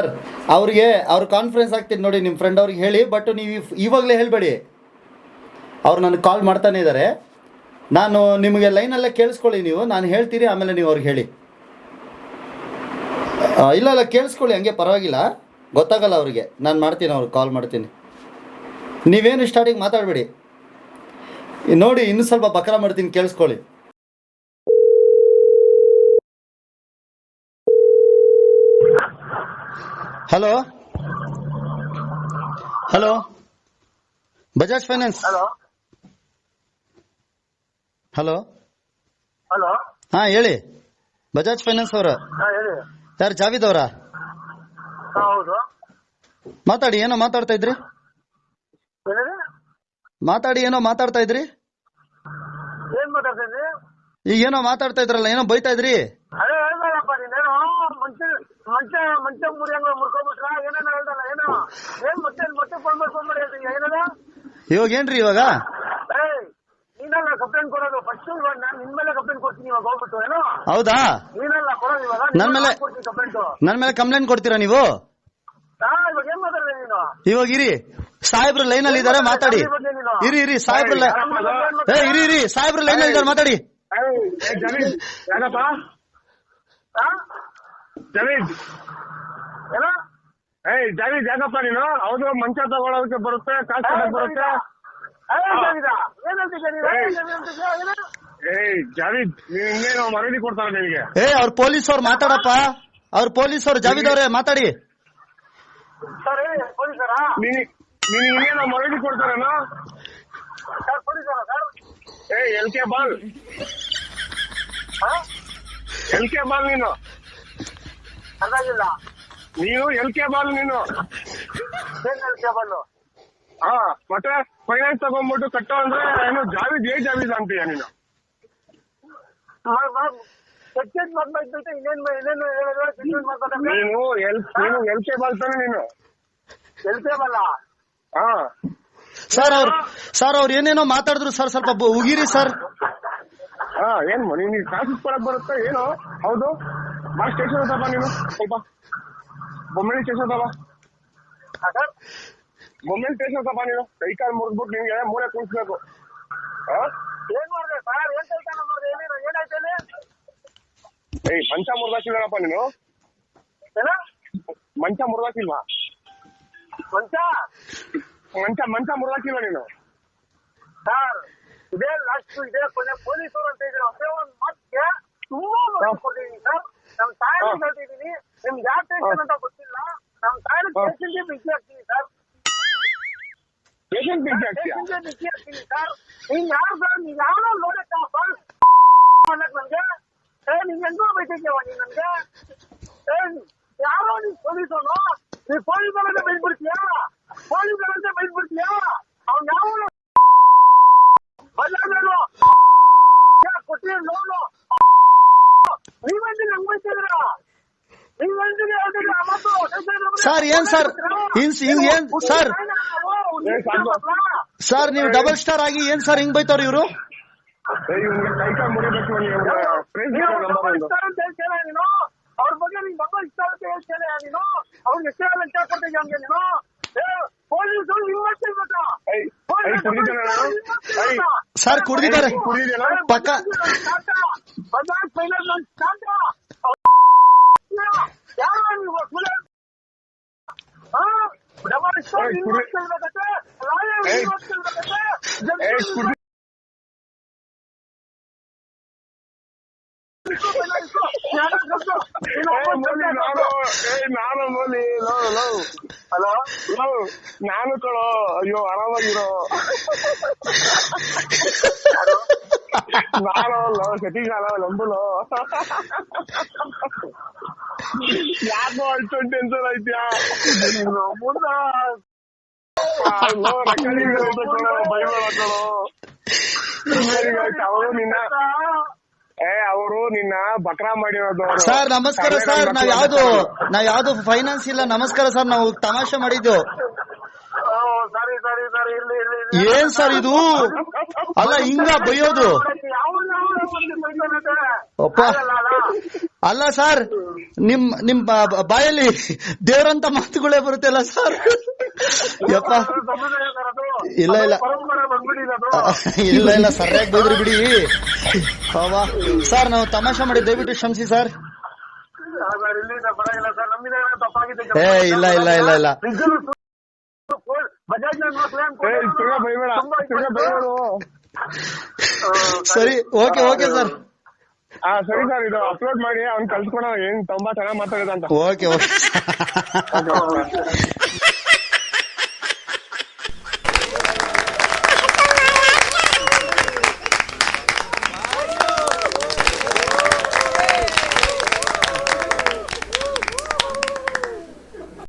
Sir, ಅವ್ರಿಗೆ ಅವ್ರ conference ಆಗ್ತೀನಿ ನೋಡಿ ನಿಮ್ಮ ಫ್ರೆಂಡ್ ಅವ್ರಿಗೆ ಹೇಳಿ ಬಟ್ ನೀವು ಇವ್- ಇವಾಗಲೇ ಹೇಳಬೇಡಿ. ಅವ್ರು ನನಗೆ ಕಾಲ್ ಮಾಡ್ತಾನೆ ಇದ್ದಾರೆ ನಾನು ನಿಮಗೆ ಲೈನಲ್ಲೇ ಕೇಳಿಸ್ಕೊಳ್ಳಿ ನೀವು, ನಾನು ಹೇಳ್ತೀರಿ ಆಮೇಲೆ ನೀವು ಅವ್ರಿಗೆ ಹೇಳಿ. ಇಲ್ಲ ಇಲ್ಲ, ಕೇಳಿಸ್ಕೊಳ್ಳಿ, ಹಂಗೆ ಪರವಾಗಿಲ್ಲ. ಗೊತ್ತಾಗಲ್ಲ ಅವ್ರಿಗೆ. ನಾನು ಮಾಡ್ತೀನಿ ಅವ್ರಿಗೆ ಕಾಲ್ ಮಾಡ್ತೀನಿ. ನೀವೇನು ಸ್ಟಾರ್ಟಿಂಗ್ ಮಾತಾಡಬೇಡಿ. ನೋಡಿ, ಇನ್ನೂ ಸ್ವಲ್ಪ ಬಕರ ಮಾಡ್ತೀನಿ, ಕೇಳಿಸ್ಕೊಳ್ಳಿ. Hello hello Bajaj finance hello hello hello ಹಾ ಹೇಳಿ. ಬಜಾಜ್ ಫೈನಾನ್ಸ್ ಅವರ. ಯಾರು ಜಾವಿದ್ ಅವರ? ಹಾ ಹೌದು. ಮಾತಾಡಿ ಏನೋ ಮಾತಾಡ್ತಾ ಇದ್ರಿ? ಮಾತಾಡಿ ಏನೋ ಮಾತಾಡ್ತಾ ಇದ್ರಿ? ಏನ್ ಮಾತಾಡ್ತಾ ಇದ್ರಿ? ಈಗ ಏನೋ ಮಾತಾಡ್ತಾ ಇದ್ರಲ್ಲ ಏನೋ ಬೈತಾ ಇದ್ರಿ? ಮಂಚ ಮಂಚ ಮಂಚ ಮುರಿಯಂಗ ಮುರ್ಕೊಂಡ್ಬಿಟ್ರ ಏನೇನೋ ಹೇಳ್ದಲ್ಲ ಏನೋ? ಏನ್ ಮತ್ತೆ ಮತ್ತೆ ಫೋನ್ ಮಾಡಿ ಫೋನ್ ಮಾಡಿ ಹೇಳ್ತೀನಿ ಏನದ? ಇವಾಗ ಏನ್ರಿ ಇವಾಗ? ನೀನಲ್ಲ ಕಂಪ್ಲೇಂಟ್ ಕೊಡೋದು. ಫಸ್ಟ್ ಇವಾಗ ನಾನು ನಿನ್ ಮೇಲೆ ಕಂಪ್ಲೇಂಟ್ ಕೊಡ್ತೀನಿ ಇವಾಗ ಹೋಗ್ಬಿಟ್ಟು ಏನೋ? ಹೌದಾ? ನೀನಲ್ಲ ಕೊಡೋದು ಇವಾಗ ನನ್ ಮೇಲೆ- ಕೊಡ್ತೀನಿ ಕಂಪ್ಲೇಂಟ್ ನನ್ನ ಮೇಲೆ ಕಂಪ್ಲೇಂಟ್ ಕೊಡ್ತೀರಾ ನೀವು? ಇವಾಗ ಏನ್ ಮಾತಾಡಿದೆ ನೀನು? ಇವಾಗ ಇರಿ. ಸಾಹೇಬ್ರು ಲೈನ್ ಅಲ್ಲಿ ಇದಾರೆ ಮಾತಾಡಿ. ಇರಿ ಇರಿ ಸಾಹೇಬ್ರು ಇರಿ ಇರಿ ಸಾಹೇಬ್ರು ಲೈನ್ ಅಲ್ಲಿ ಇದಾರೆ ಮಾತಾಡಿ. ಜಮೀನ್. ಜಮೀನ್ ಏನೋ? ಏ ಜಾವೀದ್ ಯಾಕಪ್ಪ ನೀನು? ಹೌದು ಮಂಚ ತಗೊಳೋದಕ್ಕೆ ಬರುತ್ತೆ ಕಾಸು ಕೊಡಕ್ ಬರುತ್ತೆ. ಏಯ್ ಜಾವೀದ್ ನೀನ್? ಇನ್ನೇನು ಮರಳಿ ಕೊಡ್ತಾರಾ ನಿನಗೆ? ಏ ಅವ್ರ ಪೊಲೀಸ್ ಅವ್ರು ಮಾತಾಡಪ್ಪ. ಅವ್ರ ಪೊಲೀಸ್ ಅವ್ರು ಜಾವಿದ್ ಅವರೇ ಮಾತಾಡಿ. ಸರ್ ಪೊಲೀಸರಾ? ನೀನ್ ನೀನ್ ಇನ್ನೇನು ಮರಳಿ ಕೊಡ್ತಾರೇನೋ? ಸರ್ ಪೊಲೀಸರಾ ಸರ್? ಏಯ್ L K Bal. L K Bal ನೀನು? ಅದಾಗಿಲ್ಲ ನೀನು ಎಲ್ ಕೆ ಬಾಲ್ ನೀನು. L K Bal. ಹಾ ಮತ್ತೆ ಫೈನಾನ್ಸ್ ತಗೊಂಡ್ಬಿಟ್ಟು ಕಟ್ಟೋ ಅಂದ್ರೆ ಏನು ಜಾವಿದ್ ಏ ಜಾವಿದ್ ಅಂತೀಯ ನೀನು? ಸೆಕೆಂಡ್ ಮಾಡ್ಬೇಕು ಇನ್ನೇನ್ ಇನ್ನೇನು ಹೇಳಿದ್ರೆ ಸೆಕೆಂಡ್ ಮಾಡ್ಬೇಕು ನೀನು ಎಲ್ ನೀನು ಎಲ್ ಕೆ ಬಾಲ್ ತಾನೆ ನೀನು. ಎಲ್ಕೇಬಲ್ಲ ಹಾ. ಸರ್ ಅವ್ರು ಸರ್ ಅವ್ರು ಏನೇನೋ ಮಾತಾಡಿದ್ರು ಸರ್ ಸ್ವಲ್ಪ ಉಗಿರಿ ಸರ್ ಹಾ ಏನ್ ಮ- ನೀನ್ ಕಾಸು ಕೊಡಕ್ ಬರುತ್ತೆ ಏನು? ಹೌದು. ಬಾ ಸ್ಟೇಷನ್ ಹತ್ರ ಬಾ ನೀನು ಸ್ವಲ್ಪ ಬೊಮ್ಮಳಿ ಸ್ಟೇಷನ್ ಹತ್ರ ಬಾ ಬೊಮ್ಮಳಿ ಸ್ಟೇಷನ್ ಹತ್ರ ಬಾ ನೀನು ಕೈ ಕಾಲು ಮುರಿದ್ಬಿಟ್ಟು ನಿನ್ಗೆ ಮೂಲೆ ಕುಣಿಸ್ಬೇಕು ಏನ್ ಮಾಡಿದೆ ಸರ್ ಏನ್ ಕೆಲಸ ಮಾಡಿದೆ ಏನೇನು ಏನಾಯ್ತು ಇಲ್ಲಿ ಏಯ್ ಮಂಚ ಮುರಿದಾಕಿಲ್ಲಪ್ಪ ನೀನು ಏನ ಮಂಚ ಮುರಿದಾಕಿಲ್ವಾ ಮಂಚ ಮಂಚ ಮಂಚ ಮುರಿದಾಕಿಲ್ವ ನೀನು ಸರ್ ಇದೇ ಲಾಸ್ಟ್ ಇದೇ ಕೊನೆ ಪೊಲೀಸರು ಅಂತ ಇದ್ರೆ ಅದೇ ಒಂದ್ ಮತ್ತೆ ತುಂಬಾ ಕೊಟ್ಟಿದ್ದೀನಿ ಸರ್ ನಮ್ ತಾಯಿ ಹಾ. ಹೇಳ್ತಿದ್ದೀನಿ ನಿಮ್ಗೆ ಯಾವ ಟೆನ್ಷನ್ ಅಂತ ಗೊತ್ತಿಲ್ಲ ನಮ್ ತಾಯಿ ಹಾ. ಟೆನ್ಷನ್ಗೆ ಬಿಸಿ ಆಗ್ತೀನಿ ಸರ್ ಪೇಷಂಟ್ ಬಿಸಿ ಆಗ್ತೀಯ ಟೆನ್ಷನ್ಗೆ ಬಿಸಿ ಆಗ್ತೀನಿ ಸರ್ ನೀನ್ ಯಾರು ಸರ್ ನೀನ್ ಯಾರೋ ನೋಡಕ್ಕ ಸರ್ ಅನ್ನಕ್ ನನ್ಗೆ ಏ ನೀನ್ ಹೆಂಗೋ ಬೈತಿದ್ಯವ ನೀನ್ ನನ್ಗೆ ಏ ಯಾರೋ ನೀನ್ ಪೊಲೀಸನು ನೀ ಪೊಲೀಸರಂತೆ ಬೈದ್ಬಿಡ್ತೀಯಾ ಪೊಲೀಸರಂತೆ ಬೈದ್ಬಿಡ್ತೀಯಾ ಅವ್ನ್ ಯಾವ ಬಲ್ಲಾದ್ರು ಕೊಟ್ಟಿರೋ ಸರ್, ಏನ್ ಸರ್? ಇನ್ಸ್- ಹಿಂಗ್ ಏನ್? ಸರ್? ಸರ್ ನೀವು ಡಬಲ್ ಸ್ಟಾರ್ ಆಗಿ ಏನ್ ಸರ್ ಹಿಂಗ್ ಬೈತಾರ ಇವರು? ಅವ್ರ ಬಗ್ಗೆ ನಿಂಗೆ ಡಬ್ಬಲ್ ಇಷ್ಟ ಅಂತ ಹೇಳ್ತೇನೆ ನೀನು? ಅವ್ರಿಗೆ ಹಂಗೆ ನೀನು? ಸರ್ ಕುಡಿದಿದ್ದಾರೆ. ಪಕ್ಕ ಬಜಾಜ್ ಫೈನಾನ್ಸ್ ನನ್ನ ಸ್ಟಾರ್ಟ ಯಾರು ನೀವು ಕುಲ- ಹಾ? ಡಬಲ್ ಇಷ್ಟ ಏಯ್, ಹಿಂಗ್ ಕುಡಿ- ಮಾಡ್ತಿರ್ಬೇಕಂತೆ, ಲಾಯರ್ ಏಯ್, ಹಿಂಗ್ ಮಾಡ್ತಿರ್ಬೇಕಂತೆ, ಜಡ್ಜ್ ಏಯ್ ಹಿಂಗ್ ಕುಡಿ ಏಯ್ ಮೋಲಿ ನಾನು ಏಯ್ ನಾನು Molly low low hello low ನಾನು ಕಳೋ ಅಯ್ಯೋ ಆರಾಮಾಗಿರೋ ನಾನು ಲೋ ಸತೀಶ್ ನಂಬುಲು ಯಾಕೋ ಅಷ್ಟೊಂದು ಟೆನ್ಷನ್ ಐತ್ಯಾ ಮುಂದ ಅವರು ನಿನ್ನ ಏ ಅವರು ನಿನ್ನ ಬಕ್ರಾ ಮಾಡಿರೋದು ಸರ್ ನಮಸ್ಕಾರ ಸರ್ ನಾವ್ ಯಾವ್ದು ನಾವ್ ಯಾವ್ದು ಫೈನಾನ್ಸ್ ಇಲ್ಲ. ನಮಸ್ಕಾರ ಸರ್ ನಾವು ತಮಾಷೆ ಮಾಡಿದ್ದು. ಸರಿ ಸರಿ ಸರಿ. ಇರ್ಲಿ ಇಲ್ಲಿ ಇಲ್ಲಿ. ಏನ್ ಸರ್ ಇದು ಅಲ್ಲ ಹಿಂಗ ಬೈಯೋದು. ಅಪ್ಪ ಅಲ್ಲ, ಅಲ್ಲ. ಅಲ್ಲ ಸರ್ ನಿಮ್ ನಿಮ್ ಬಾಯಲ್ಲಿ ದೇವ್ರಂತ ಮಾತುಗಳೇ ಸರ್ ಯಪ್ಪ ಸಮುದಾಯ ಸರ್ ಅದು. ಇಲ್ಲ, ಇಲ್ಲ. ಇಲ್ಲ ಇಲ್ಲ ಸರಿಯಾಗಿ ಬೈದ್ರಿ ಬಿಡಿ ಹವಾ ಸರ್ ನಾವು ತಮಾಷೆ ಮಾಡಿ ದಯವಿಟ್ಟು ಕ್ಷಮಿಸಿ ಸರ್ ಏ, ಇಲ್ಲ, ಇಲ್ಲ, ಇಲ್ಲ, ಇಲ್ಲ. ಸರಿ ಓಕೆ ಓಕೆ ಸರ್. ಹಾ ಸರಿ ಸರ್ ಇದು ಅಪ್ಲೋಡ್ ಮಾಡಿ ಅವ್ನ್ ಕಲ್ಸ್ಕೊಳ ಏನ್ ತುಂಬಾ ಚೆನ್ನಾಗಿ ಮಾತಾಡಿದ ಅಂತ. Okay okay.